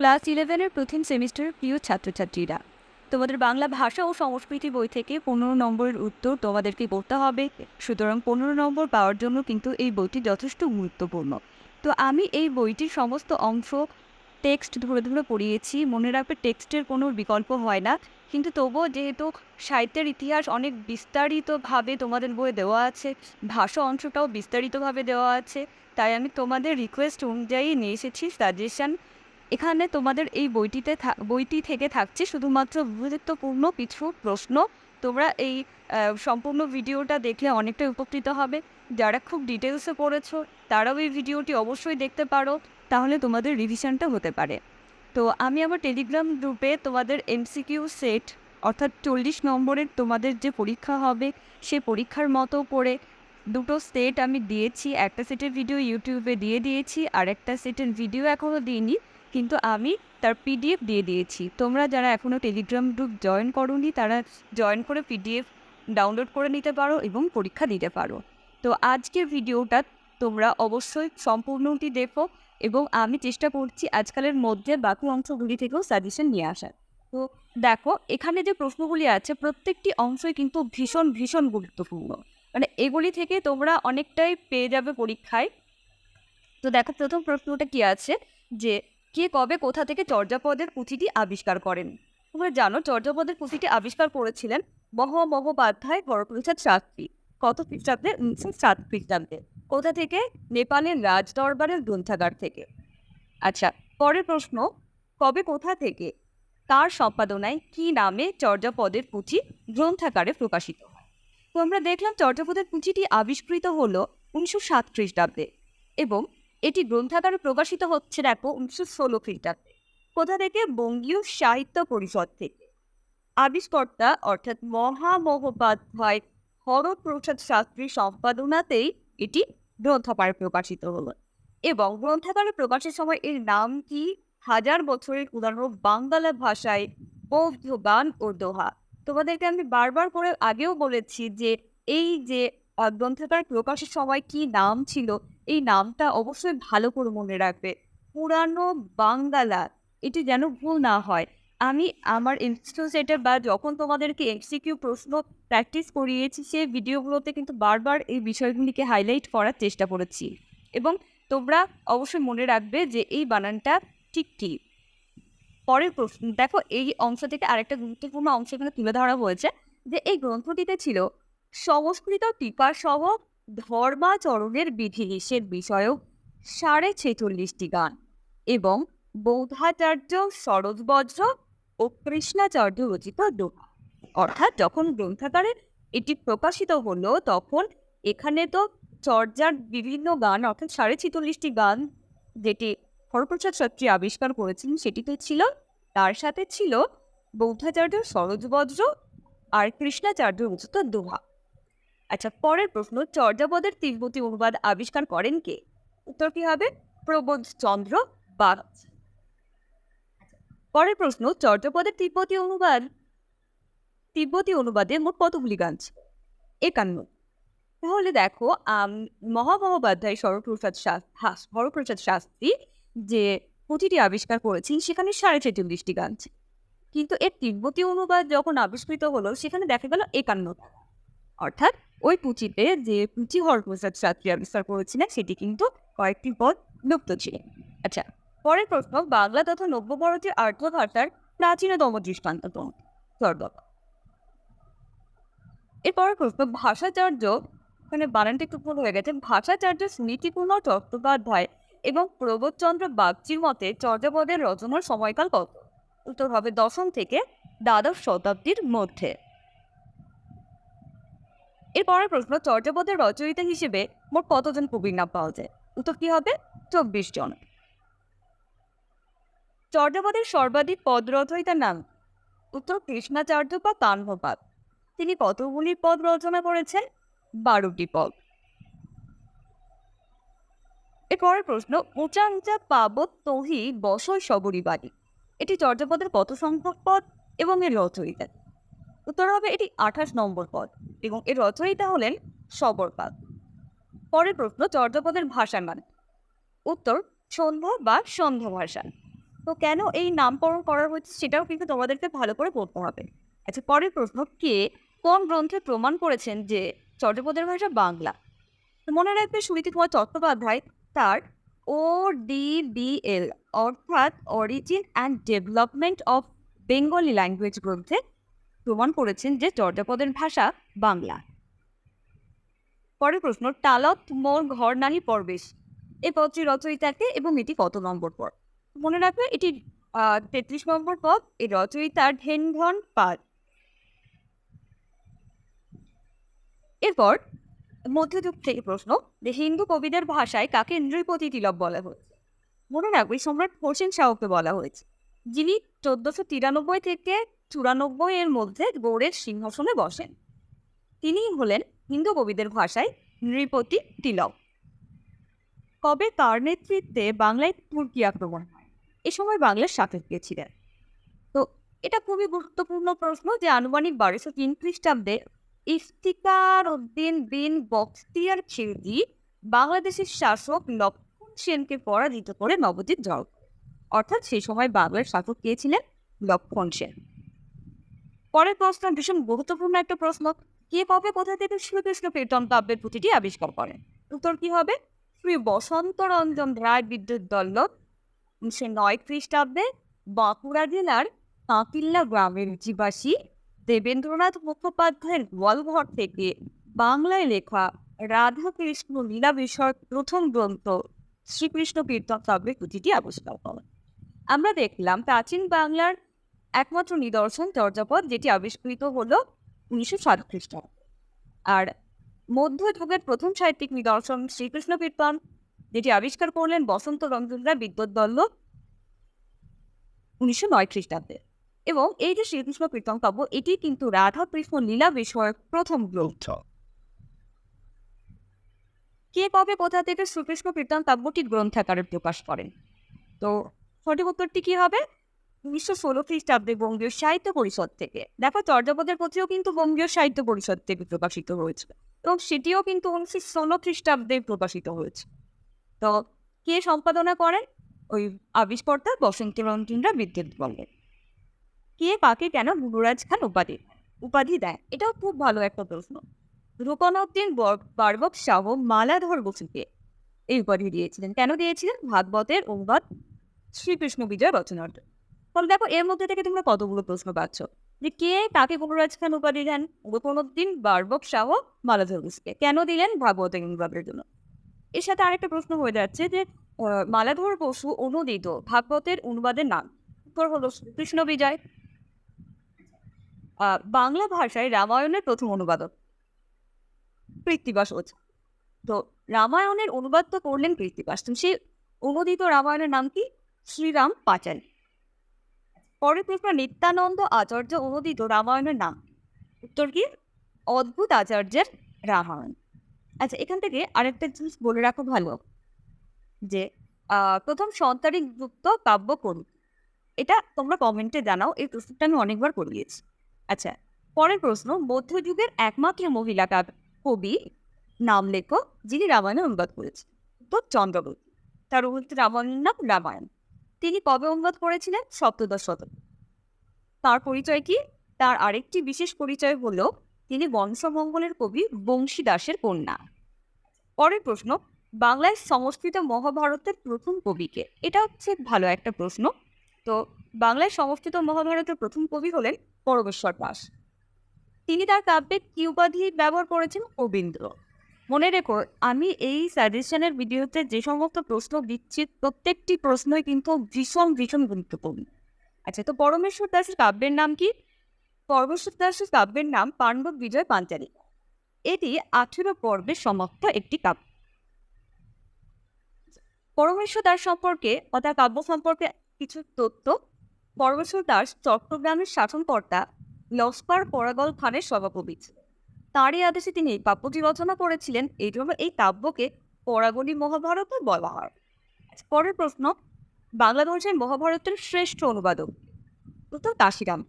Class ইলেভেনের প্রথম সেমিস্টারের প্রিয় ছাত্রছাত্রীরা, তোমাদের বাংলা ভাষা ও সংস্কৃতি বই থেকে পনেরো নম্বরের উত্তর তোমাদেরকে করতে হবে। সুতরাং পনেরো নম্বর পাওয়ার জন্য কিন্তু এই বইটি যথেষ্ট গুরুত্বপূর্ণ। তো আমি এই বইটির সমস্ত অংশ, টেক্সট ধরে ধরে পড়িয়েছি। মনে রাখবে টেক্সটের কোনো বিকল্প হয় না। কিন্তু তবুও যেহেতু সাহিত্যের ইতিহাস অনেক বিস্তারিতভাবে তোমাদের বইয়ে দেওয়া আছে, ভাষা অংশটাও বিস্তারিতভাবে দেওয়া আছে, তাই আমি তোমাদের রিকোয়েস্ট অনুযায়ী নিয়ে এসেছি সাজেশন এখানে তোমাদের এই বইটিতে বইটি থেকে থাকছে শুধুমাত্র গুরুত্বপূর্ণ কিছু প্রশ্ন। তোমরা এই সম্পূর্ণ ভিডিওটা দেখলে অনেকটাই উপকৃত হবে। যারা খুব ডিটেলসে পড়েছো, তারাও এই ভিডিওটি অবশ্যই দেখতে পারো। তাহলে তোমাদের রিভিশনটা হতে পারে। তো আমি আমার টেলিগ্রাম গ্রুপে তোমাদের এমসিকিউ সেট, অর্থাৎ চল্লিশ নম্বরের তোমাদের যে পরীক্ষা হবে, সে পরীক্ষার মতো করে দুটো সেট আমি দিয়েছি। একটা সেটের ভিডিও ইউটিউবে দিয়ে দিয়েছি, আর একটা সেটের ভিডিও এখনও দিইনি। কিন্তু আমি তার পিডিএফ দিয়ে দিয়েছি। তোমরা যারা এখনও টেলিগ্রাম গ্রুপ জয়েন করোনি, তারা জয়েন করে পিডিএফ ডাউনলোড করে নিতে পারো এবং পরীক্ষা দিতে পারো। তো আজকের ভিডিওটা তোমরা অবশ্যই সম্পূর্ণটি দেখো এবং আমি চেষ্টা করছি আজকালের মধ্যে বাকি অংশগুলি থেকেও সাজেশন নিয়ে আসার। তো দেখো, এখানে যে প্রশ্নগুলি আছে, প্রত্যেকটি অংশই কিন্তু ভীষণ ভীষণ গুরুত্বপূর্ণ। মানে এগুলি থেকে তোমরা অনেকটাই পেয়ে যাবে পরীক্ষায়। তো দেখো, প্রথম প্রশ্নটা কি আছে? যে কে কবে কোথা থেকে চর্যাপদের পুঁথিটি আবিষ্কার করেন? তোমরা জানো, চর্যাপদের পুঁথিটি আবিষ্কার করেছিলেন মহামহোপাধ্যায় বড়প্রসাদ শাস্ত্রী, কত খ্রিস্টাব্দে উনিশশো সাত খ্রিস্টাব্দে। কোথা থেকে? নেপালের রাজ দরবারের গ্রন্থাগার থেকে। আচ্ছা পরের প্রশ্ন, কবে কোথা থেকে, তার সম্পাদনায় কি নামে চর্যাপদের পুঁথি গ্রন্থাগারে প্রকাশিত হয়? তো আমরা দেখলাম চর্যাপদের পুঁথিটি আবিষ্কৃত হলো উনিশশো সাত খ্রিস্টাব্দে এবং এটি গ্রন্থাগারে প্রকাশিত হচ্ছে দেখো উনিশশো ষোলো খ্রিস্টাব্দে। কোথা থেকে? বঙ্গীয় সাহিত্য পরিষদ থেকে। আবিষ্কর্তা অর্থাৎ মহামহোপাধ্যায় হরপ্রসাদ শাস্ত্রীর সম্পাদনাতেই এটি গ্রন্থাগারে প্রকাশিত হলো। এবং গ্রন্থাগারে প্রকাশের সময় এর নাম কি? হাজার বছরের পুরানো বাংলা ভাষায় বৌদ্ধ গান ও দোহা। তোমাদেরকে আমি বারবার করে আগেও বলেছি যে, এই যে গ্রন্থাগার প্রকাশের সময় কি নাম ছিল এই নামটা অবশ্যই ভালো করে মনে রাখবে। পুরানো বাংলা, এটি যেন ভুল না হয়। আমি আমার ইনস্টিটিউটে বা যখন তোমাদেরকে এমসিকিউ প্রশ্ন প্র্যাকটিস করিয়েছি, সেই ভিডিওগুলোতে কিন্তু বারবার এই বিষয়গুলিকে হাইলাইট করার চেষ্টা করেছি। এবং তোমরা অবশ্যই মনে রাখবে যে এই বানানটা ঠিক কী। পরের প্রশ্ন, দেখো এই অংশ থেকে আরেকটা গুরুত্বপূর্ণ অংশ এখানে তুলে ধরা হয়েছে যে এই গ্রন্থটিতে ছিল, সংস্কৃত টিপা সহ ধর্মাচরণের বিধিনিষেধ বিষয়ক সাড়ে ছেচল্লিশটি গান এবং বৌদ্ধাচার্য সরোজবজ্র ও কৃষ্ণাচার্য রচিত দোহা অর্থাৎ যখন গ্রন্থাগারে এটি প্রকাশিত হলো, তখন এখানে তো চর্যার বিভিন্ন গান, অর্থাৎ সাড়ে ছেচল্লিশটি গান যেটি হরপ্রসাদ শাস্ত্রী আবিষ্কার করেছিলেন, সেটিতে ছিল। তার সাথে ছিল বৌদ্ধাচার্য সরোজবজ্র আর কৃষ্ণাচার্য রচিত দোহা আচ্ছা পরের প্রশ্ন, চর্যাপদের তিব্বতী অনুবাদ আবিষ্কার করেন কে? উত্তর কি হবে? প্রবোধ চন্দ্র বাগ পরের প্রশ্ন, চর্যাপদের তিব্বতী অনুবাদ, তিব্বতী অনুবাদে মোট কতগুলি গান একান্ন। তাহলে দেখো মহামহোপাধ্যায় সরপ্রসাদ হরপ্রসাদ শাস্ত্রী যে পুঁথিটি আবিষ্কার করেছেন, সেখানে সাড়ে ছেচল্লিশটি গান কিন্তু এর তিব্বতী অনুবাদ যখন আবিষ্কৃত হলো, সেখানে দেখা গেল একান্নটা। অর্থাৎ ওই পুঁথিতে যে পুঁথি হরপ্রসাদ শাস্ত্রী আবিষ্কার করেছিলেন, সেটি কিন্তু কয়েকটি পদ লুপ্ত ছিল। আচ্ছা পরের প্রশ্ন, বাংলা তথা নব্য ভারতীয় আর্য ভাষার প্রাচীনতম দৃষ্টান্ত সর্বক এরপরের প্রশ্ন, ভাষাচার্য, এখানে বানানটা একটু ভুল হয়ে গেছে, ভাষাচার্য সুনীতিকুমার চট্টোপাধ্যায় এবং প্রবোধচন্দ্র বাগচির মতে চর্যাপদের রচনার সময়কাল কত? উত্তর হবে দশম থেকে দ্বাদশ শতাব্দীর মধ্যে। এরপরের প্রশ্ন, চর্যাপদের রচয়িতা হিসেবে মোট কতজন কবির নাম পাওয়া যায়? উত্তর কি হবে? চব্বিশ জন। চর্যাপদের সর্বাধিক পদ রচয়িতার নাম? উত্তর কৃষ্ণাচার্য বা কাহ্নপাদ তিনি কতগুলি পদ রচনা করেছেন? বারোটি পদ। এরপরের প্রশ্ন উঁচা উঁচা পাবত তহি বসই সবরি বাড়ি এটি চর্যাপদের কত সংখ্যক পদ এবং এর রচয়িতা? উত্তর হবে এটি আঠাশ নম্বর পদ এবং এর রচয়িতা হলেন সবরপাদ পরের প্রশ্ন, চর্যাপদের ভাষার মান। উত্তর সন্ধ্যা বা সন্ধ্যা ভাষা। তো কেন এই নামকরণ করা হচ্ছে সেটাও কিন্তু তোমাদেরকে ভালো করে পড়তে হবে। আচ্ছা পরের প্রশ্ন, কে কোন গ্রন্থে প্রমাণ করেছেন যে চট্টোপদের ভাষা বাংলা? মনে রাখবে সুনীতি কুমার চট্টোপাধ্যায় তার ও ডিবিএল অর্থাৎ origin and development of Bengali language গ্রন্থে প্রমাণ করেছেন যে চর্যাপদের ভাষা বাংলা। পরের প্রশ্ন টালত মোর ঘর নাহি পরবেশ। এই পদটি রচয়িতাকে এবং এটি কত নম্বর পদ? মনে রাখবে এটি তেত্রিশ নম্বর পদ এই রচয়িতার ঢেনঘন পাদ এরপর, মধ্যযুগ থেকে প্রশ্ন, যে হিন্দু কবিদের ভাষায় কাকে নৃপতি তিলক বলা হয়েছে? মনে রাখবে, সম্রাট হোসেন শাহকে বলা হয়েছে, যিনি চোদ্দশো তিরানব্বই থেকে চুরানব্বই এর মধ্যে গৌড়ের সিংহাসনে বসেন। তিনি হলেন হিন্দু কবিদের ভাষায় নৃপতি তিলক। কবে তার নেতৃত্বে বাংলায় তুর্কি আক্রমণ হয়? এ সময় বাংলার সাপেক্ষে ছিলেন? তো এটা খুবই গুরুত্বপূর্ণ প্রশ্ন যে আনুমানিক বারোশো তিন খ্রিস্টাব্দে ইফতিকার উদ্দিন বিন বখতিয়ার খিলজি বাংলাদেশের শাসক লক্ষণ সেনকে পরাজিত করে নবদ্বীপ জয় অর্থাৎ সেই সময় বাংলার শাসক কে ছিলেন? লক্ষণ সেন। পরের প্রশ্ন, ভীষণ গুরুত্বপূর্ণ একটা প্রশ্ন। কে কবে কোথা থেকে শ্রীকৃষ্ণ কীর্তন কাব্যের পুঁথিটি আবিষ্কার করেন? উত্তর কি হবে? শ্রী বসন্ত রঞ্জন রায় বিদ্যুৎ দল্ল উনিশশো নয় খ্রিস্টাব্দে বাঁকুড়া জেলার কাঁকিল্লা গ্রামের জীবাসী দেবেন্দ্রনাথ মুখোপাধ্যায়ের গোয়ালঘর থেকে বাংলায় লেখা রাধাকৃষ্ণ লীলা বিষয়ক প্রথম গ্রন্থ শ্রীকৃষ্ণ কীর্তন কাব্যের পুঁথিটি আবিষ্কার করেন। আমরা দেখলাম প্রাচীন বাংলার একমাত্র নিদর্শন চর্যাপদ যেটি আবিষ্কৃত হলো উনিশশো সাত খ্রিস্টাব্দ। আর মধ্যযুগের প্রথম সাহিত্যিক নিদর্শন শ্রীকৃষ্ণ কীর্তন, যেটি আবিষ্কার করলেন বসন্ত রঞ্জনরা বিদ্যুৎ দল্ল উনিশশো নয় খ্রিস্টাব্দে। এবং এই যে শ্রীকৃষ্ণ কীর্তন কাব্য, এটি কিন্তু রাধা কৃষ্ণ লীলা বিষয়ক প্রথম গ্রন্থ। কে কবে কোথা থেকে শ্রীকৃষ্ণ কীর্তন কাব্যটি গ্রন্থাকারে প্রকাশ করেন? তো সঠিক উত্তরটি কি হবে? উনিশশো ষোলো খ্রিস্টাব্দে বঙ্গীয় সাহিত্য পরিষদ থেকে। দেখো চর্যাপদের কিন্তু বঙ্গীয় সাহিত্য পরিষদ থেকে প্রকাশিত হয়েছে সেটিও কিন্তু উনিশশো ষোলো খ্রিস্টাব্দে প্রকাশিত হয়েছে। তো কে সম্পাদনা করেন? ওই আবিষ্কর্তা বিদ্যুৎ বঙ্গের কে, কাকে, কেন গুরুরাজ খান উপাধি উপাধি দেয় এটাও খুব ভালো একটা প্রশ্ন। রূপনউদ্দিন বার্বক শাহ মালাধর বসুকে এই উপাধি দিয়েছিলেন। কেন দিয়েছিলেন? ভাগবতের অনুবাদ শ্রীকৃষ্ণ বিজয় রচনার। তাহলে দেখো, এর মধ্যে থেকে তোমরা কতগুলো প্রশ্ন পাচ্ছ? যে কে কাকে গুরুরাজ খান উপাধি দেন? রূপনউদ্দিন বার্বক শাহ মালাধর কেন দিলেন? ভাগবতের অনুবাদের জন্য। এর সাথে আরেকটা প্রশ্ন হয়ে যাচ্ছে যে মালাধর বসু অনুদিত ভাগবতের অনুবাদের নাম। উত্তর হলো কৃষ্ণ বিজয়। বাংলা ভাষায় রামায়ণের প্রথম অনুবাদক কৃত্তিবাস ওঝা তো রামায়ণের অনুবাদ তো করলেন কৃত্তিবাস তো সেই অনুদিত রামায়ণের নাম কি? শ্রীরাম পাঁচালী। পরের প্রশ্ন, নিত্যানন্দ আচার্য অনুদিত রামায়ণের নাম? উত্তর কি? অদ্ভুত আচার্যের রামায়ণ। আচ্ছা এখান থেকে আরেকটা জিনিস বলে রাখো ভালো যে প্রথম সন্তানিক যুক্ত কাব্য কোন? এটা তোমরা কমেন্টে জানাও, এই প্রশ্নটা আমি অনেকবার করিয়েছি আচ্ছা পরের প্রশ্ন, মধ্যযুগের একমাত্র মহিলা কাব- নাম লেখক, যিনি রামায়ণে অনুবাদ করেছেন তো চন্দ্রগুপ্ত। তার উল্লেখ রামায়ণের নাম রামায়ণ। তিনি কবে অনুবাদ করেছিলেন? সপ্তদশ শতক। তার পরিচয় কি? তার আরেকটি বিশেষ পরিচয় হলো, তিনি বংশমঙ্গলের কবি বংশী দাসের কন্যা। পরের প্রশ্ন, বাংলায় সংস্কৃত মহাভারতের প্রথম কবিকে? এটা হচ্ছে ভালো একটা প্রশ্ন। তো বাংলায় সংস্কৃত মহাভারতের প্রথম কবি হলেন পরমেশ্বর দাস। তিনি তার কাব্যে কি উপাধি ব্যবহার করেছেন? রবীন্দ্র মনে রেখো, আমি এই সাজেশনের ভিডিওতে যে সমস্ত প্রশ্ন দিচ্ছি, প্রত্যেকটি প্রশ্নই কিন্তু ভীষণ ভীষণ গুরুত্বপূর্ণ। আচ্ছা তো পরমেশ্বর দাসের কাব্যের নাম কি? পরমেশ্বর দাসের কাব্যের নাম পাণ্ডব বিজয় পাঞ্চালী। এটি আঠেরো পর্বের সমাপ্ত একটি কাব্য। পরমেশ্বর দাস সম্পর্কে অর্থাৎ কাব্য সম্পর্কে কিছু তথ্য, পরমেশ্বর দাস চট্টগ্রামের শাসনকর্তা লস্কর পরাগল খানের সভাকবি ছিলেন তারই আদেশে তিনি কাব্যটি রচনা করেছিলেন। এই জন্য এই কাব্যকে পরাগণী মহাভারত বলা হয়। পরের প্রশ্ন বাংলাদেশের মহাভারতের শ্রেষ্ঠ অনুবাদক প্রথম কাশিরাম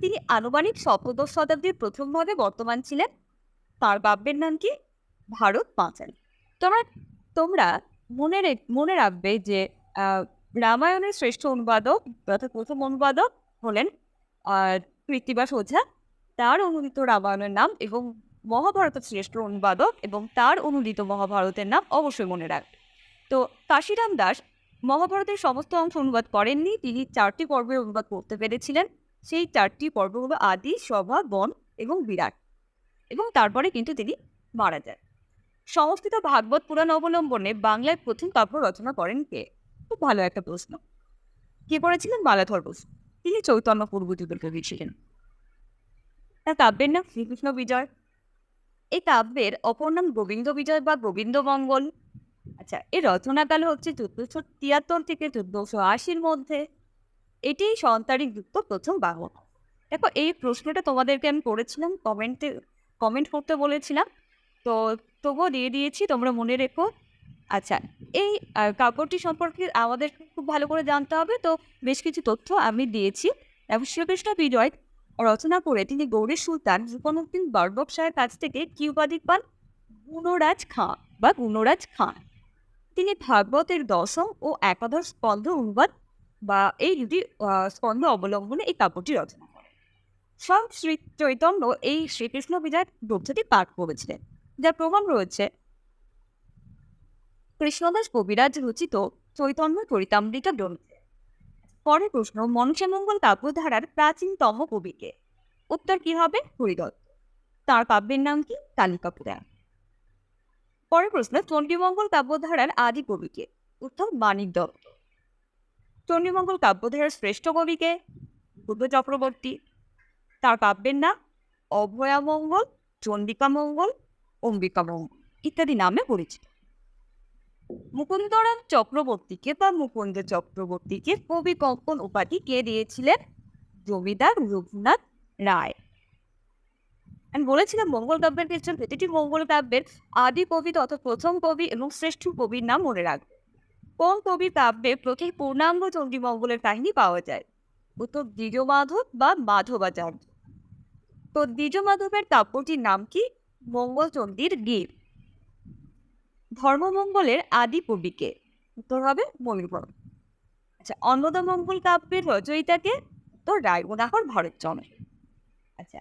তিনি আনুমানিক সপ্তদশ শতাব্দীর প্রথম ভাগে বর্তমান ছিলেন। তার বাব্যের নাম কি? ভারত পাঁচালী তোমরা তোমরা মনে মনে রাখবে যে রামায়ণের শ্রেষ্ঠ অনুবাদক অর্থাৎ প্রথম অনুবাদক হলেন কৃত্তিবাস ওঝা তার অনুদিত রামায়ণের নাম এবং মহাভারতের শ্রেষ্ঠ অনুবাদক এবং তার অনুদিত মহাভারতের নাম অবশ্যই মনে রাখবে তো কাশিরাম দাস মহাভারতের সমস্ত অংশ অনুবাদ করেননি, তিনি চারটি পর্বের অনুবাদ করতে পেরেছিলেন। সেই চারটি পর্ব হলো আদি, সভা, বন এবং বিরাট। এবং তারপরে কিন্তু তিনি মারা যান। সংস্কৃত ভাগবত পুরাণ অবলম্বনে বাংলায় প্রথম কাব্য রচনা করেন কে? খুব ভালো একটা প্রশ্ন। কে করেছিলেন? মালাধর বসু। তিনি চৈতন্য পূর্বযুগের কবি ছিলেন তার কাব্যের নাম শ্রীকৃষ্ণ বিজয়। এই কাব্যের অপর নাম গোবিন্দ বিজয় বা গোবিন্দ মঙ্গল। আচ্ছা এর রচনাকাল হচ্ছে চোদ্দশো তিয়াত্তর থেকে চোদ্দশো আশির মধ্যে। এটি সন্তারিক যুক্ত প্রথম বাহন দেখো, এই প্রশ্নটা তোমাদেরকে আমি করেছিলাম, কমেন্টে, কমেন্ট করতে বলেছিলাম। তো তবুও দিয়ে দিয়েছি, তোমরা মনে রেখো। আচ্ছা এই কাপড়টি সম্পর্কে আমাদের খুব ভালো করে জানতে হবে। তো বেশ কিছু তথ্য আমি দিয়েছি। এবং শ্রীকৃষ্ণ বিজয় রচনা করে তিনি গৌরী সুলতান রূপনুদ্দিন বরবক শাহের কাছ থেকে কি উপাধি পান, গুণরাজ খাঁ বা গুণরাজ খান। তিনি ভাগবতের দশম ও একাদশ স্কন্ধ অনুবাদ বা এই দুটি স্কন্ধ অবলম্বনে এই কাব্যটি রচনা করেন। স্বয়ং শ্রী চৈতন্য এই শ্রীকৃষ্ণ বিজয় গ্রন্থটি পাঠ করেছিলেন, যার প্রমাণ রয়েছে কৃষ্ণদাস কবিরাজ রচিত চৈতন্য চরিতামৃত গ্রন্থে। পরের প্রশ্ন মনসামঙ্গল কাব্যধারার প্রাচীনতম কবিকে। উত্তর কি হবে? হরিদত্ত। তার কাব্যের নাম কি? কালিকা পুরাণ পরের প্রশ্ন চণ্ডীমঙ্গল কাব্যধারার আদি কবিকে। উত্তর মানিক দত্ত চণ্ডীমঙ্গল কাব্যধারার শ্রেষ্ঠ কবিকে? বুদ্ধ চক্রবর্তী। তার কাব্যের নাম অভয়ামঙ্গল চণ্ডিকামঙ্গল অম্বিকামঙ্গল ইত্যাদি নামে পরিচিত। মুকুন্দরাম চক্রবর্তীকে বা মুকুন্দ চক্রবর্তীকে কবি কঙ্কন উপাধি কে দিয়েছিলেন? জমিদার রঘুনাথ রায়। আমি বলেছিলাম মঙ্গল কাব্যের ক্ষেত্রে প্রতিটি মঙ্গল কাব্যের আদি কবি তথা প্রথম কবি এবং শ্রেষ্ঠ কবির নাম মনে রাখবে। কোন কবি কাব্যে প্রতি পূর্ণাঙ্গ চণ্ডী মঙ্গলের কাহিনী পাওয়া যায়? উত্তর দ্বিজ মাধব বা মাধবাচার্য। তো দ্বিজ মাধবের কাব্যটির নাম কি? মঙ্গলচণ্ডীর গীত। ধর্মমঙ্গলের আদি কবিকে উত্তর হবে ময়ূরবর্ণ। আচ্ছা অন্নদামঙ্গল কাব্যের রচয়িতাকে তো রায়গুণাকর ভরতচন্দ্র। আচ্ছা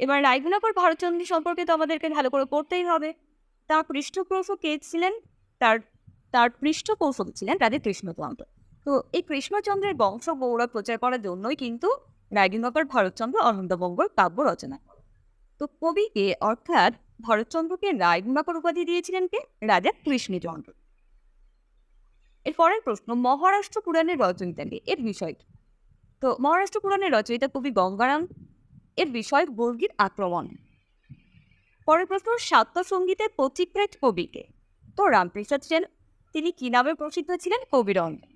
এবার রায়গুণাকর ভরতচন্দ্র সম্পর্কে তো আমাদেরকে ভালো করে পড়তেই হবে। তার পৃষ্ঠপোষক কে ছিলেন? তার তার পৃষ্ঠপোষক ছিলেন রাজা কৃষ্ণচন্দ্র তো এই কৃষ্ণচন্দ্রের বংশ গৌরব প্রচার করার জন্যই কিন্তু রায়গুণাকর ভরতচন্দ্র অনন্তমঙ্গল কাব্য রচনা। তো কবিকে অর্থাৎ ভরতচন্দ্রকে রায়গুণাকর উপাধি দিয়েছিলেন কে? রাজা কৃষ্ণচন্দ্র। এর পরের প্রশ্ন, মহারাষ্ট্র পুরাণের রচয়িতা কে? এর বিষয়? তো মহারাষ্ট্র পুরাণের রচয়িতা কবি গঙ্গারাম, এর বিষয় বর্গীর আক্রমণ। পরের প্রশ্ন সাত্য সঙ্গীতের পথিকৃত কবিকে তো রামপ্রসাদ সেন, তিনি কি নামে প্রসিদ্ধ ছিলেন? কবিরঞ্জন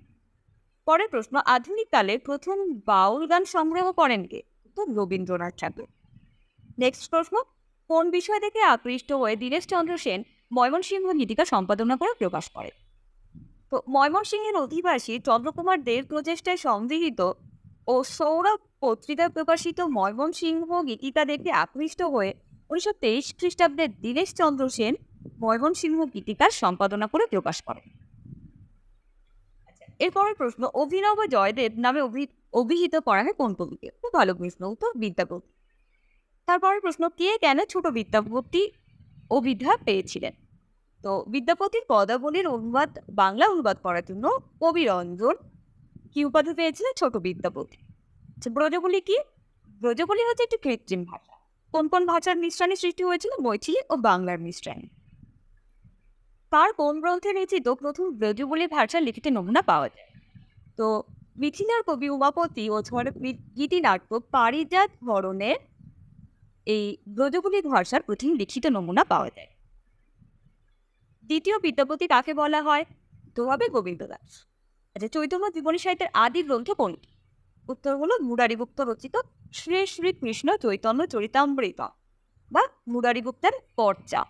পরের প্রশ্ন আধুনিক কালে প্রথম বাউল গান সংগ্রহ করেন কে? তো রবীন্দ্রনাথ ঠাকুর। নেক্সট প্রশ্ন কোন বিষয় দেখে আকৃষ্ট হয়ে দীনেশ চন্দ্র সেন ময়মনসিংহ গীতিকা সম্পাদনা করে প্রকাশ করে তো ময়মনসিংহের অধিবাসী চন্দ্রকুমার দের প্রচেষ্টায় সংগৃহীত ও সৌরভ পত্রিকায় প্রকাশিত ময়মনসিংহ গীতিকা দেখে আকৃষ্ট হয়ে উনিশশো তেইশ খ্রিস্টাব্দে দীনেশ চন্দ্র সেন ময়মনসিংহ গীতিকার সম্পাদনা করে প্রকাশ করেন। আচ্ছা, এরপরের প্রশ্ন অভিনব জয়দেব নামে অভি- অভিহিত করা হয় কোন কবিকে? খুব ভালো প্রশ্ন উত্তর বিদ্যাপতি। তারপরের প্রশ্ন, কে কেন ছোট বিদ্যাপতি অভিধা পেয়েছিলেন? তো বিদ্যাপতির পদাবলীর অনুবাদ, বাংলা অনুবাদ করার জন্য কবি রঞ্জন কি উপাধি পেয়েছিলেন? ছোট বিদ্যাপতি। আচ্ছা ব্রজবলি কি? ব্রজবলি হচ্ছে একটি কৃত্রিম ভাষা। কোন কোন ভাষার মিশ্রণে সৃষ্টি হয়েছিল? মৈথিলি ও বাংলার মিশ্রণে। তার কোন গ্রন্থে রচিত প্রথম ব্রজবলি ভাষার লিখিত নমুনা পাওয়া যায়? তো মিথিলার কবি উমাপতি ও গীতিনাট্য পারিজাত ধরনের এই ব্রজবলি ভাষার প্রথম লিখিত নমুনা পাওয়া যায়। দ্বিতীয় বিদ্যাপতি কাকে বলা হয়? তো হবে গোবিন্দ দাস আচ্ছা চৈতন্য জীবনী সাহিত্যের আদি গ্রন্থ কোনটি? উত্তর হলো মুরারিগুপ্ত রচিত শ্রী শ্রী কৃষ্ণ চৈতন্য চরিতামৃত বা মুরারিগুপ্তের পর্চা।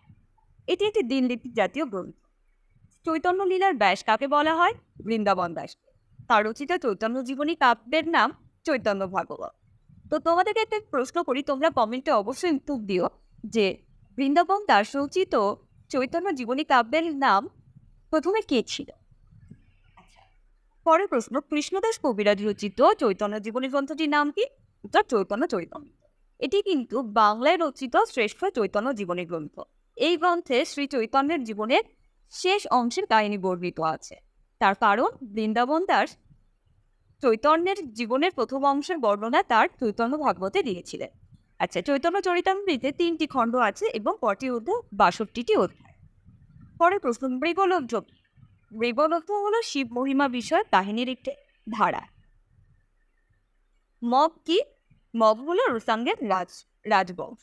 এটি একটি দিনলিপি জাতীয় গ্রন্থ। চৈতন্য লীলার ব্যাস কাকে বলা হয়? বৃন্দাবন দাস তার রচিত চৈতন্য জীবনী কাব্যের নাম চৈতন্য ভাগবত। তো তোমাদেরকে একটা প্রশ্ন করি তোমরা কমেন্টে অবশ্যই উত্তর দিও যে বৃন্দাবন দাস রচিত চৈতন্য জীবনী কাব্যের নাম প্রথমে কে ছিল? আচ্ছা। পরের প্রশ্ন কৃষ্ণদাস কবিরাজ রচিত চৈতন্য জীবনী গ্রন্থটির নাম কি? উত্তর চৈতন্য চৈতন্য। এটি কিন্তু বাংলায় রচিত শ্রেষ্ঠ চৈতন্য জীবনী গ্রন্থ। এই গ্রন্থে শ্রী চৈতন্যের জীবনের শেষ অংশের কাহিনী বর্ণিত আছে। তার কারণ বৃন্দাবন দাস চৈতন্যের জীবনের প্রথম অংশের বর্ণনা তার চৈতন্য ভাগবতে দিয়েছিলেন। আচ্ছা চৈতন্য চরিতামৃতে তিনটি খণ্ড আছে এবং কটি অধ্যায়? বাষট্টিটি অধ্যায়। পরে প্রশ্ন মৃগলব্ধ মৃগলব্ধ হল শিব মহিমা বিষয় কাহিনীর একটি ধারা। মগ কি? মগ হলো রুসাঙ্গের রাজ, রাজবংশ।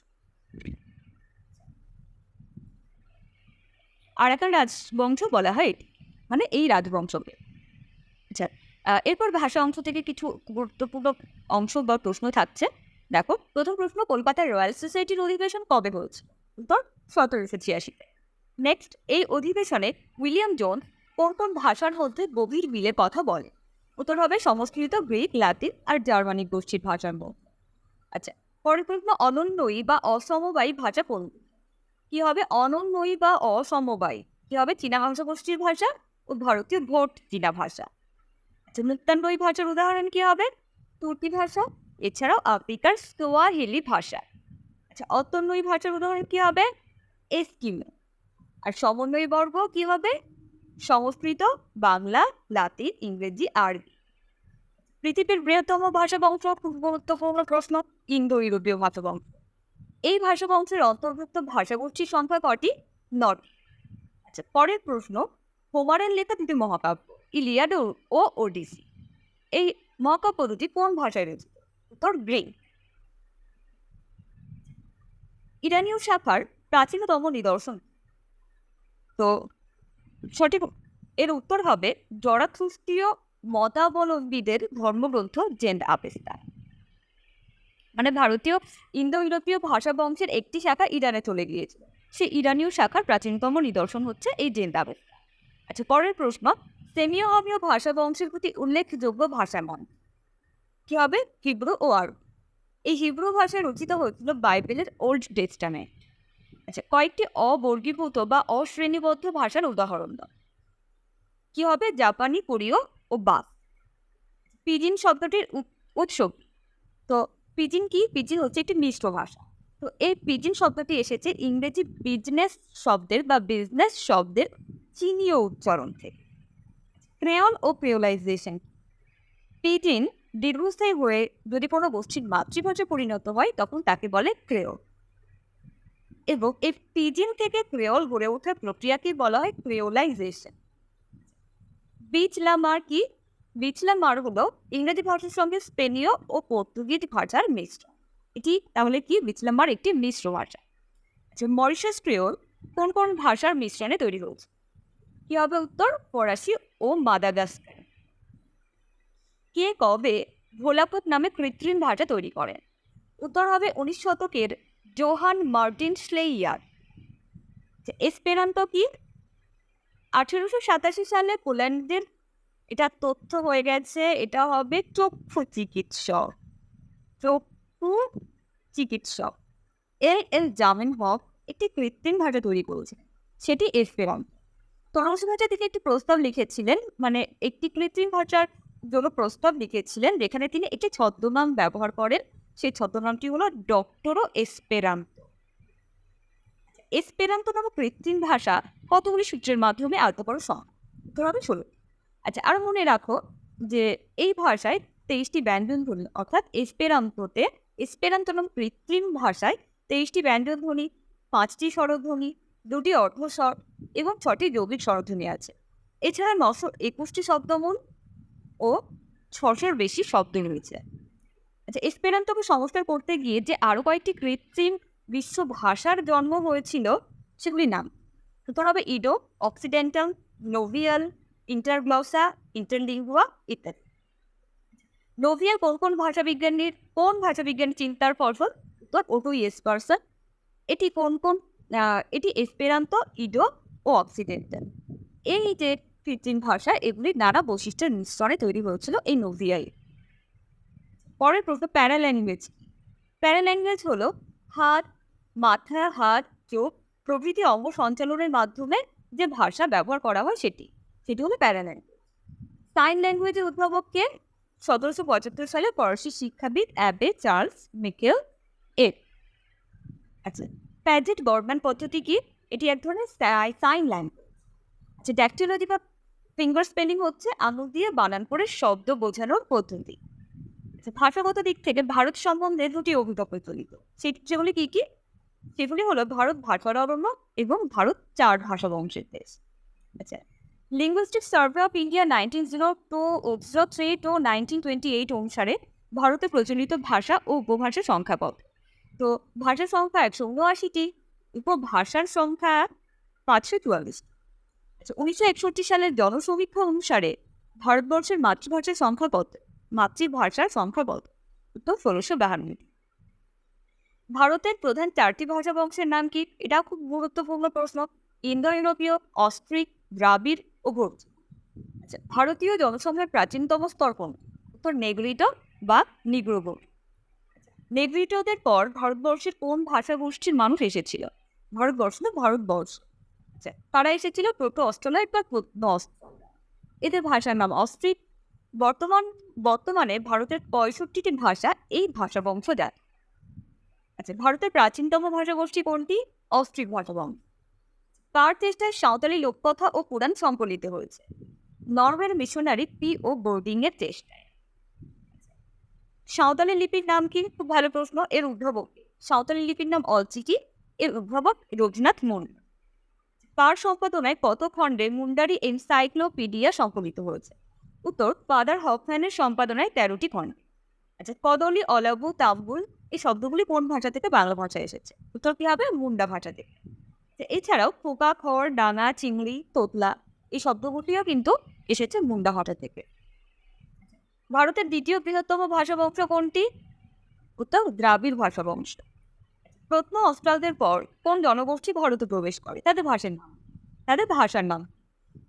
আর একটা রাজবংশ বলা হয় এটি মানে এই রাজবংশকে। আচ্ছা এরপর ভাষা অংশ থেকে কিছু গুরুত্বপূর্ণ অংশ বা প্রশ্ন থাকছে। দেখো, প্রথম প্রশ্ন কলকাতার রয়্যাল সোসাইটির অধিবেশন কবে হয়েছে? উত্তর সতেরোশো ছিয়াশিতে নেক্সট এই অধিবেশনে উইলিয়াম জোন কোন কোন ভাষার মধ্যে গভীর মিলের কথা বলে? উত্তর হবে সংস্কৃত, গ্রিক, লাতিন আর জার্মানিক গোষ্ঠীর ভাষার আচ্ছা পরের প্রশ্ন, অনন্যই বা অসমবায়ী ভাষা কোনগুলি? কি হবে অনন্যই বা অসমবায়ী? কি হবে চীনা ভাষাগোষ্ঠীর ভাষা ও ভারতীয় ভোট চীনা ভাষা? নৃত্যান্বয়ী ভাষার উদাহরণ কি হবে? তুর্কি ভাষা, এছাড়াও আফ্রিকার সোয়াহিলি ভাষা। আচ্ছা অতন্বয়ী ভাষার উদাহরণ কি হবে? এস্কিমো। আর সমন্বয়ী বর্গ কি হবে? সংস্কৃত, বাংলা, লাতিন, ইংরেজি, আরবি। পৃথিবীর বৃহত্তম ভাষা বংশ খুব গুরুত্বপূর্ণ প্রশ্ন ইন্দো ইউরোপীয় ভাষা বংশ। এই ভাষা বংশের অন্তর্ভুক্ত ভাষাগোষ্ঠীর সংখ্যা কটি? নট। আচ্ছা পরের প্রশ্ন, হোমারের লেখা দুটি মহাকাব্য। ইলিয়াড ও- ওডিসি। এই মহাকাব্য দুটি কোন ভাষায় রয়েছে উত্তর গ্রিক। ইরানীয় শাখার প্রাচীনতম নিদর্শন। তো সঠিক এর উত্তর হবে জরাথুস্টীয় মতাবলম্বীদের ধর্মগ্রন্থ জেন্ড আবেস্তা মানে ভারতীয় ইন্দো ইউরোপীয় ভাষা বংশের একটি শাখা ইরানে চলে গিয়েছিল সেই ইরানীয় শাখার প্রাচীনতম নিদর্শন হচ্ছে এই জেন্ড আবেস্তা। আচ্ছা পরের প্রশ্ন। সেমিও হমীয় ভাষা বংশের প্রতি উল্লেখযোগ্য ভাষা মন কি হবে? হিব্রু ও আরব। এই হিব্রু ভাষায় রচিত হয়েছিল বাইবেলের ওল্ড টেস্টামেন্ট। আচ্ছা কয়েকটি অবর্গীভূত বা অশ্রেণীবদ্ধ ভাষার উদাহরণ দাও। কি হবে? জাপানি কোরীয় ও বাস। পিজিন শব্দটির উৎস তো পিজিন কি? পিজিন হচ্ছে একটি মিশ্র ভাষা। তো এই পিজিন শব্দটি এসেছে ইংরেজি বিজনেস শব্দের বা বিজনেস শব্দের চীনীয় উচ্চারণ থেকে। ক্রেয়ল ও ক্রেওলাইজেশন পিজিন দীর্ঘস্থায়ী হয়ে যদি কোনো গোষ্ঠীর মাতৃভাষা পরিণত হয়, তখন তাকে বলে ক্রেওল এবং এই পিজিন থেকে ক্রেওল গড়ে ওঠার প্রক্রিয়াকে বলা হয় ক্রেওলাইজেশন বিচলামার কি বিচলামার হলো ইংরেজি ভাষার সঙ্গে স্পেনীয় ও পর্তুগিজ ভাষার মিশ্র এটি তাহলে কি? বিচলামার একটি মিশ্র ভাষা। আচ্ছা মরিশাস ক্রেওল কোন কোন ভাষার মিশ্রণে তৈরি হয়েছে? কি হবে উত্তর ফরাসি ও মাদাগাস্কার। কে কবে ভোলাপত নামে কৃত্রিম ভাষা তৈরি করেন উত্তর হবে উনিশ শতকের জোহান মার্টিন স্লেইয়ার আচ্ছা, এসপেরান্তো কি? আঠেরোশো সাতাশি সালে পোল্যান্ডের এটা তথ্য হয়ে গেছে এটা হবে চক্ষু চিকিৎসক। চক্ষু চিকিৎসক। এল এল জামেন হক একটি কৃত্রিম ভাষা তৈরি করেছে সেটি এসপেরান্তো। তরস ভাষা থেকে একটি প্রস্তাব লিখেছিলেন মানে একটি কৃত্রিম ভাষার জন্য প্রস্তাব লিখেছিলেন, যেখানে তিনি একটি ছদ্মনাম ব্যবহার করেন। সেই ছদ্মনামটি হলো ডক্টরো এসপেরান্তো এসপেরান্তো নামক কৃত্রিম ভাষা কতগুলি সূত্রের মাধ্যমে আলতো বড় উত্তর ষোলো আচ্ছা আর মনে রাখো যে এই ভাষায় তেইশটি ব্যঞ্জন ধ্বনি, অর্থাৎ এসপেরান্তোতে এসপেরান্তো নামক কৃত্রিম ভাষায় তেইশটি ব্যঞ্জন ধ্বনি, পাঁচটি স্বরধ্বনি দুটি অর্ধস্বর এবং ছটি যৌগিক স্বরধ্বনি আছে। এছাড়া নশো একুশটি শব্দমূল ও ছশোর বেশি শব্দ রয়েছে। আচ্ছা এসপেরান্তোকে সংস্কার করতে গিয়ে যে আরও কয়েকটি কৃত্রিম বিশ্ব ভাষার জন্ম হয়েছিল, সেগুলির নাম। উত্তর হবে ইডো, অক্সিডেন্টাল, নোভিয়াল, ইন্টারগ্লসা, ইন্টারলিঙ্গুয়া ইত্যাদি। নোভিয়াল কোন কোন ভাষাবিজ্ঞানীর কোন ভাষাবিজ্ঞানীর চিন্তার ফসল উত্তর ওটু ইয়েসপারসন এটি কোন কোন এটি এসপেরান্তো ইডো ও অক্সিডেন্টাল এই যে কৃত্রিম ভাষা, এগুলি নানা বৈশিষ্ট্যের মিশ্রণে তৈরি হয়েছিল এই নোভিয়াই পরের প্রশ্ন প্যারাল্যাঙ্গুয়েজ প্যারাল্যাঙ্গুয়েজ হলো হাত, মাথা, হাত, চোখ, প্রভৃতি অঙ্গ সঞ্চালনের মাধ্যমে যে ভাষা ব্যবহার করা হয় সেটি। সেটি হলো প্যারাল্যাঙ্গুয়েজ সাইন ল্যাঙ্গুয়েজের উদ্ভাবককে সতেরোশো পঁচাত্তর সালে ফরাসি শিক্ষাবিদ অ্যাবে চার্লস মিকেল এ আচ্ছা প্যাজেট বর্মান পদ্ধতি কি? এটি এক ধরনের সাইন ল্যাঙ্গুয়েজ আচ্ছা ড্যাকটিলজি বা ফিঙ্গার স্পেলিং হচ্ছে আঙুল দিয়ে বানান করে শব্দ বোঝানোর পদ্ধতি। আচ্ছা ভাষাগত দিক থেকে ভারত সম্বন্ধে দুটি অভিযোগ প্রচলিত। সেগুলি কি কি? সেগুলি হলো ভারত ভাষার অরণ্য এবং ভারত চার ভাষা বংশের দেশ। আচ্ছা linguistic survey of India nineteen zero two zero three to nineteen twenty eight অনুসারে ভারতে প্রচলিত ভাষা ও উপভাষা সংখ্যা তো ভাষার সংখ্যা একশো উনআশিটি উপভাষার সংখ্যা পাঁচশো চুয়াল্লিশ। আচ্ছা উনিশশো একষট্টি সালের জনসমীক্ষা অনুসারে ভারতবর্ষের মাতৃভাষার সংখ্যা কত? মাতৃভাষার সংখ্যা কত? উত্তর ষোলোশো বাহান্নটি ভারতের প্রধান চারটি ভাষা বংশের নাম কি? এটাও খুব গুরুত্বপূর্ণ প্রশ্ন। ইন্দো ইউরোপীয় অস্ট্রিক, দ্রাবিড় ও ভোজ আচ্ছা ভারতীয় জনসংখ্যার প্রাচীনতম স্তর কোন উত্তর নেগ্রিটো বা নিগ্রোবো নেগ্রিটোদের পর ভারতবর্ষের কোন ভাষা গোষ্ঠীর মানুষ এসেছিল? ভারতবর্ষ না ভারতবর্ষ? আচ্ছা তারা এসেছিল প্রোটো অস্ট্রেলিয়া বা এদের ভাষার নাম অস্ট্রিক। বর্তমান, বর্তমানে ভারতের পঁয়ষট্টিটি ভাষা এই ভাষা বংশ যায় আচ্ছা ভারতের প্রাচীনতম ভাষা গোষ্ঠী কোনটি? অস্ট্রিক ভাষা বংশ তার চেষ্টায় সাঁওতালি লোককথা ও পুরাণ সংকলিত হয়েছে। নরওয়ের মিশনারি পি ও বোর্ডিং এর চেষ্টায়। সাঁওতালি লিপির নাম কি? খুব ভালো প্রশ্ন। এর উদ্ভাবক সাঁওতালি লিপির নাম অলচিকি এর উদ্ভাবক রঘুনাথ মুন্ডা। তার সম্পাদনায় কত খণ্ডে মুন্ডারি এনসাইক্লোপিডিয়া সংকলিত হয়েছে? উত্তর ফাদার হফম্যানের সম্পাদনায় তেরোটি খণ্ড। আচ্ছা কদলি অলাবু তাম্বুল এই শব্দগুলি কোন ভাষা থেকে বাংলা ভাষায় এসেছে? উত্তর কি হবে? মুন্ডা ভাষা থেকে। তো এছাড়াও পোকা, খড়, ডাঙা, চিংড়ি, তোতলা, এই শব্দগুলিও কিন্তু এসেছে মুন্ডা ভাষা থেকে। ভারতের দ্বিতীয় বৃহত্তম ভাষা বংশ কোনটি? উত্তর, দ্রাবিড় ভাষা বংশ প্রত্ন অস্ট্রালদের পর কোন জনগোষ্ঠী ভারতে প্রবেশ করে? তাদের ভাষার নাম। তাদের ভাষার নাম।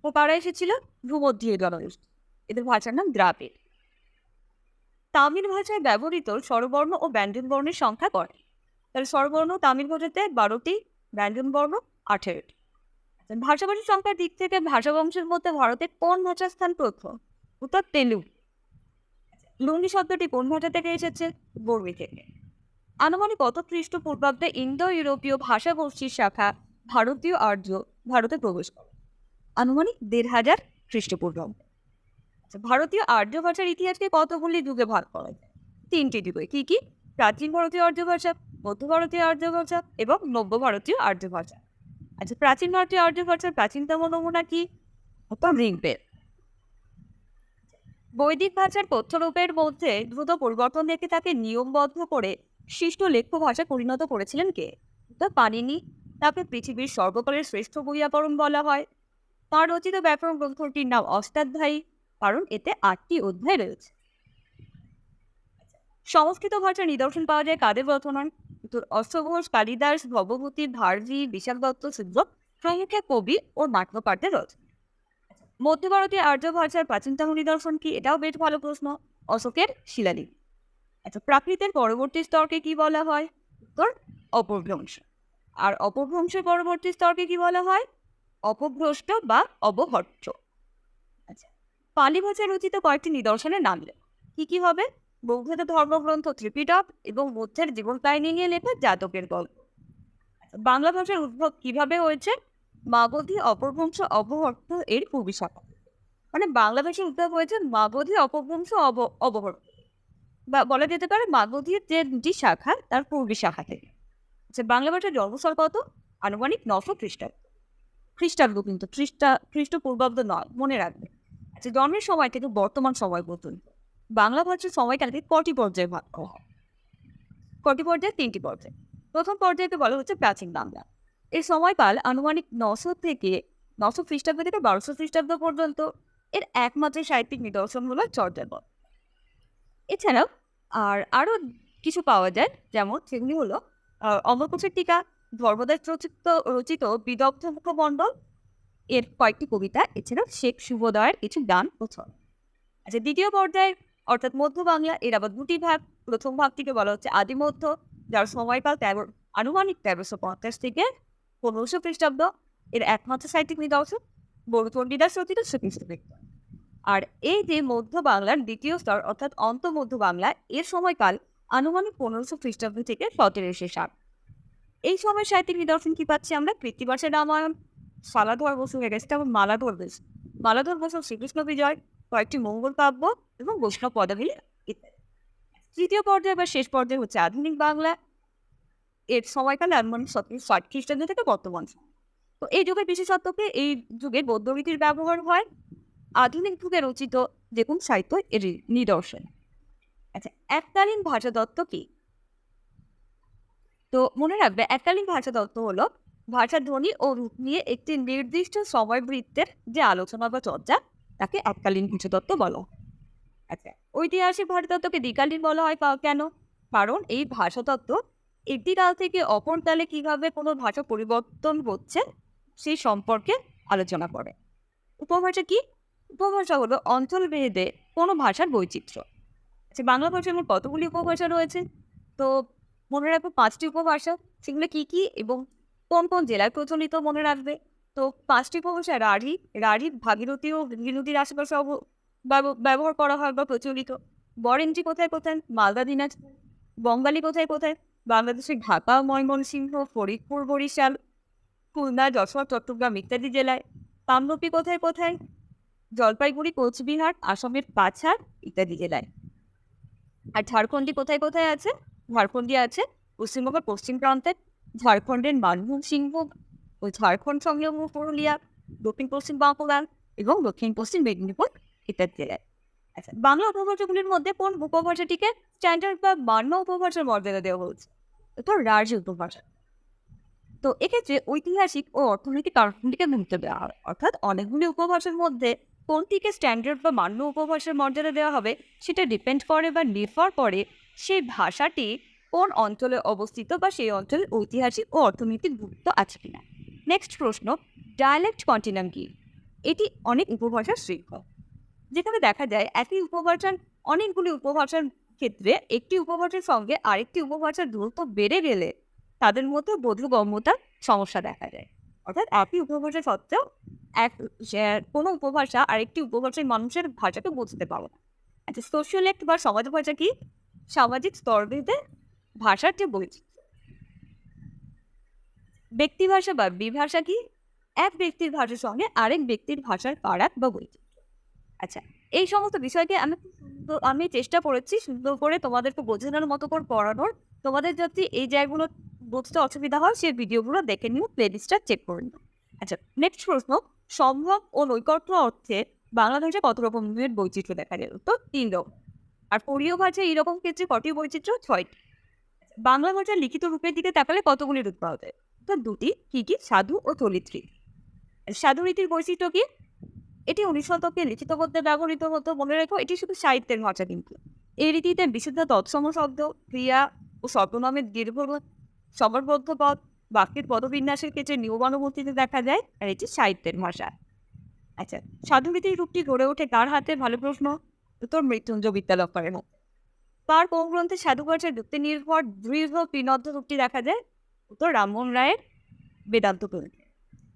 ও কারা এসেছিল? ভূমধ্যীয় জনগোষ্ঠী। এদের ভাষার নাম দ্রাবিড়। তামিল ভাষায় ব্যবহৃত স্বরবর্ণ ও ব্যঞ্জন বর্ণের সংখ্যা কত? তাহলে স্বরবর্ণ তামিল ভাষাতে বারোটি, ব্যঞ্জন বর্ণ আঠেরোটি। ভাষাভাষী সংখ্যার দিক থেকে ভাষা বংশের মধ্যে ভারতের কোন ভাষার স্থান প্রথম? উত্তর, তেলুগু। লুঙ্গি শব্দটি কোন ভাষা থেকে এসেছে? বর্মী থেকে। আনুমানিক কত খ্রিস্টপূর্বাব্দে ইন্দো ইউরোপীয় ভাষা গোষ্ঠীর শাখা ভারতীয় আর্য ভারতে প্রবেশ করে? আনুমানিক দেড় হাজার খ্রিস্টপূর্বাব্দে। আচ্ছা ভারতীয় আর্য ভাষার ইতিহাসকে কতগুলি যুগে ভাগ করা যায়? তিনটি যুগে। কি কি? প্রাচীন ভারতীয় আর্য ভাষা, মধ্য ভারতীয় আর্য ভাষা এবং নব্য ভারতীয় আর্য ভাষা। আচ্ছা প্রাচীন ভারতীয় আর্য ভাষার প্রাচীনতম নমুনা কি? ঋগ্বেদ। বৈদিক ভাষার তথ্যরূপের মধ্যে দ্রুত পরিবর্তন দেখে তাকে নিয়মবদ্ধ করে শিষ্ট লেখ্য ভাষা পরিণত করেছিলেন কে? তা পানিনি। তাকে পৃথিবীর সর্বকালের শ্রেষ্ঠ বইয়াকরণ বলা হয়। তাঁর রচিত ব্যাকরণ গ্রন্থটির নাম অষ্টাধ্যায়ী, কারণ এতে আটটি অধ্যায় রয়েছে। সংস্কৃত ভাষার নিদর্শন পাওয়া যায় কাদের রচনায়? অশ্বঘোষ কালিদাস, ভবভূতি ভারভী বিশাল দত্ত সূর্য প্রমুখে কবি ও নাট্যকারদের রচনা। মধ্য আর্য ভাষার প্রাচীনতম নিদর্শন কি? এটাও বেশ ভালো প্রশ্ন। অশোকের শিলালিপি। আচ্ছা প্রাকৃতের পরবর্তী স্তরকে কি বলা হয়? উত্তর অপভ্রংশ। আর অপভ্রংশের পরবর্তী স্তরকে কি বলা হয়? অপভ্রষ্ট বা অবহট্ট। আচ্ছা পালি ভাষায় রচিত কয়েকটি নিদর্শনের নাম কি কি হবে? বৌদ্ধ ধর্মগ্রন্থ ত্রিপিটক এবং বুদ্ধের জীবন কাহিনী নিয়ে লেখা জাতকের গল্প। আচ্ছা, বাংলা ভাষার উদ্ভব কীভাবে হয়েছে? মাগধী অপভ্রংশ অবহট্ট এর শাখা মানে বাংলা ভাষার উদ্ভব হয়েছে মাগধী অপভ্রংশ অব অবহট্ট বা বলা যেতে পারে মাগধীর যে দুটি শাখা তার পূর্বী শাখা থেকে। আচ্ছা বাংলা ভাষার জন্মস্থল কত? আনুমানিক নশো খ্রিস্টাব্দ। খ্রিস্টাব্দ কিন্তু, খ্রিস্টা, খ্রিস্টপূর্বাব্দ নয়, মনে রাখবে। আচ্ছা জন্মের সময় থেকে বর্তমান সময় পর্যন্ত। বাংলা ভাষার সময়কালকে কটি পর্যায়ে ভাগ কটি পর্যায়ে? তিনটি পর্যায়ে। প্রথম পর্যায়কে বলা হচ্ছে প্রাচীন বাংলা। এর সময়কাল আনুমানিক নশো থেকে নশো খ্রিস্টাব্দ থেকে বারোশো খ্রিস্টাব্দ পর্যন্ত এর একমাত্র সাহিত্যিক নিদর্শন হলো চর্যাপদ। এছাড়াও আর আরও কিছু পাওয়া যায়, যেমন সেগুলি হলো অমরকোষের টিকা ধর্মদাস রচিত রচিত বিদগ্ধ মুখমণ্ডল, এর কয়েকটি কবিতা, এছাড়াও শেখ শুভদয়ের কিছু গান ছড়া আচ্ছা দ্বিতীয় পর্যায়ে, অর্থাৎ মধ্য বাংলা, এর আবার দুটি ভাগ। প্রথম ভাগটিকে বলা হচ্ছে আদিমধ্য, যার সময়কাল তেরো, আনুমানিক তেরোশো পঞ্চাশ থেকে পনেরোশো খ্রিস্টাব্দ, এর একমাত্র সাহিত্যিক নিদর্শন বড় চণ্ডীদাস রচিত শ্রীকৃষ্ণ আর এই যে মধ্য বাংলার দ্বিতীয় স্তর, অর্থাৎ অন্ত মধ্য বাংলা, এর সময়কাল আনুমানিক পনেরোশো খ্রিস্টাব্দ থেকে সতেরোশো সাল এই সময় সাহিত্যিক নিদর্শন কি পাচ্ছি আমরা? কৃত্তিবাসের রামায়ণ সালাধর বসু হয়ে গেছে তারপর মালাধর বসু। মালাধর বসু শ্রীকৃষ্ণ বিজয়, কয়েকটি মঙ্গল কাব্য এবং বৈষ্ণব পদাবলী ইত্যাদি। তৃতীয় পর্যায়ে বা শেষ পর্যায়ে হচ্ছে আধুনিক বাংলা এর সময়কালে আনুমানিক সতেরো ষাট খ্রিস্টাব্দ থেকে বর্তমান। তো এই যুগের বিশেষত্বকে এই যুগে বৌদ্ধরীতির ব্যবহার হয়। আধুনিক যুগে রচিত কোন সাহিত্য এর নিদর্শন। আচ্ছা এককালীন ভাষা তত্ত্ব কি? তো মনে রাখবে, এককালীন ভাষা তত্ত্ব হলো ভাষার ধ্বনি ও রূপ নিয়ে একটি নির্দিষ্ট সময় বৃত্তের যে আলোচনা বা চর্চা, তাকে এককালীন ভাষা তত্ত্ব বলো। আচ্ছা ঐতিহাসিক ভাষা তত্ত্বকে দ্বিকালীন বলা হয় কেন? কারণ এই ভাষা তত্ত্ব একটি কাল থেকে অপর কালে কীভাবে কোনো ভাষা পরিবর্তন হচ্ছে সেই সম্পর্কে আলোচনা করে। উপভাষা কি? উপভাষা হলো অঞ্চল ভেদে কোনো ভাষার বৈচিত্র্য। আচ্ছা বাংলা ভাষার মোট কতগুলি উপভাষা রয়েছে? তো মনে রাখবে পাঁচটি উপভাষা, সেগুলো কি কি এবং কোন কোন জেলায় প্রচলিত মনে রাখবে? তো পাঁচটি উপভাষা রাঢ়ি রাঢ়ি, ভাগীরথী ও নদীর আশেপাশে ব্যবহার করা হয় বা প্রচলিত। বরেন্দ্রী কোথায় কোথায়? মালদা, দিনাজপুর। বঙ্গালী কোথায় কোথায়? বাংলাদেশের ঢাকা, ময়মনসিংহ, ফরিদপুর, বরিশাল, খুলনা, যশোর, চট্টগ্রাম ইত্যাদি জেলায়। কামরূপী কোথায় কোথায়? জলপাইগুড়ি, কোচবিহার, আসামের কাছাড় ইত্যাদি জেলায়। আর ঝাড়খণ্ডী কোথায় কোথায় আছে? ঝাড়খণ্ডী আছে পশ্চিমবঙ্গের পশ্চিম প্রান্তে, ঝাড়খণ্ডের মানভূম সিংভূম ও ঝাড়খণ্ড সংলগ্ন পুরুলিয়া, দক্ষিণ পশ্চিম বাঁকুড়া এবং দক্ষিণ পশ্চিম মেদিনীপুর ইত্যাদি জেলায়। আচ্ছা বাংলা উপভাষাগুলির মধ্যে কোন উপভাষাটিকে স্ট্যান্ডার্ড বা মান্য উপভাষার মর্যাদা দেওয়া হয়েছে? তো রাজ্য উপভাষা তো এক্ষেত্রে ঐতিহাসিক ও অর্থনৈতিক কারণটিকে গুরুত্ব দেওয়া হয়। অর্থাৎ অনেকগুলি উপভাষার মধ্যে কোনটিকে স্ট্যান্ডার্ড বা মান্য উপভাষার মর্যাদা দেওয়া হবে সেটা ডিপেন্ড করে বা নির্ভর করে সেই ভাষাটি কোন অঞ্চলে অবস্থিত বা সেই অঞ্চলের ঐতিহাসিক ও অর্থনৈতিক গুরুত্ব আছে কিনা। নেক্সট প্রশ্ন ডায়ালেক্ট কন্টিনাম কি? এটি অনেক উপভাষার শৃঙ্খল। যেখানে দেখা যায় একই উপভাষার অনেকগুলি উপভাষার ক্ষেত্রে একটি উপভাষার সঙ্গে আরেকটি উপভাষার দূরত্ব বেড়ে গেলে তাদের মধ্যে বোধগম্যতার সমস্যা দেখা যায় অর্থাৎ একই উপভাষা সত্ত্বেও এক কোনো উপভাষা আরেকটি উপভাষার মানুষের ভাষাকে বুঝতে পারে না। আচ্ছা সোশিয়ালেক্ট বা সমাজ ভাষা কি? সামাজিক স্তরভেদে ভাষার যে বৈচিত্র্য। ব্যক্তি ভাষা বা বিভাষা কি? এক ব্যক্তির ভাষার সঙ্গে আরেক ব্যক্তির ভাষার পারাক বা বৈচিত্র্য। আচ্ছা এই সমস্ত বিষয়কে আমি আমি চেষ্টা করেছি সুন্দর করে তোমাদেরকে বোঝানোর মতো করে পড়ানোর। তোমাদের যদি এই জায়গাগুলো বুঝতে অসুবিধা হয়, সেই ভিডিওগুলো দেখে নিও প্লেলিস্টটা চেক করে নিও। আচ্ছা নেক্সট প্রশ্ন, সম্ভব ও নৈকট্য অর্থে বাংলা ভাষায় কত রকমের বৈচিত্র্য দেখা যায়? তো তিন রকম। আর কোরীয় ভাষায় এইরকম ক্ষেত্রে কটি বৈচিত্র্য? ছয়টি। বাংলা ভাষার লিখিত রূপের দিকে তাকালে কতগুলি রূপ পাওয়া যায়? তো দুটি। কি কি? সাধু ও চরিত্রী। সাধু রীতির বৈশিষ্ট্য কি? এটি উনিশ শতকে লিখিত পদ্মে ব্যবহৃত হতো। মনে রেখো, এটি শুধু সাহিত্যের ভাষা কিন্তু। এই রীতিতে বিশুদ্ধ তৎসম শব্দ, ক্রিয়া ও সর্বনামের দীর্ঘ সমরবদ্ধ পদ, বাক্যের পদবিন্যাসের ক্ষেত্রে নিয়মানুভূতিতে দেখা যায়, আর এটি সাহিত্যের ভাষা। আচ্ছা সাধুরীতির রূপটি গড়ে ওঠে কার হাতে? ভালো প্রশ্ন উত্তর মৃত্যুঞ্জয় বিদ্যালঙ্কারের হাতে তার কোন গ্রন্থে সাধু ভাষার যুক্তি নির্ভর, দৃঢ় পিনদ্ধ রূপটি দেখা যায়? উত্তর রামমোহন রায়ের বেদান্ত গ্রন্থে।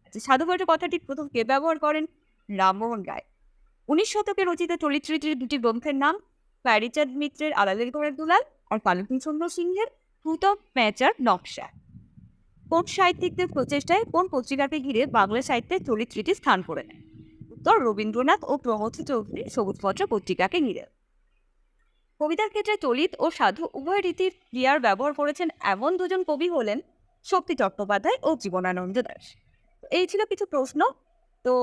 আচ্ছা সাধু ভাষা কথাটি প্রথম কে ব্যবহার করেন? রামমোহন রায়। উনিশ শতকে রচিত চরিত্রটির দুটি গ্রন্থের নাম প্যারিচাঁদ মিত্রের আলালের ঘরের দুলাল আর পালকিন চন্দ্র সিংহের ভূত প্যাঁচার নকশা। কোন সাহিত্যিকদের প্রচেষ্টায় কোন পত্রিকাকে ঘিরে বাংলা সাহিত্যে চরিত্রটি স্থান করে নেয়? উত্তর রবীন্দ্রনাথ ও প্রমথ চৌধুরী সবুজপত্র পত্রিকাকে ঘিরে। কবিতার ক্ষেত্রে চলিত ও সাধু উভয় রীতির ক্রিয়ার ব্যবহার করেছেন এমন দুজন কবি হলেন শক্তি চট্টোপাধ্যায় ও জীবনানন্দ দাস। এই ছিল কিছু প্রশ্ন। তো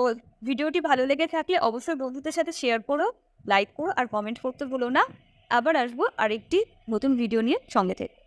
ভিডিওটি ভালো লেগে থাকলে অবশ্যই বন্ধুদের সাথে শেয়ার করো লাইক করো আর কমেন্ট করতে ভুলো না। আবার আসব আরেকটি নতুন ভিডিও নিয়ে সঙ্গে থেকে।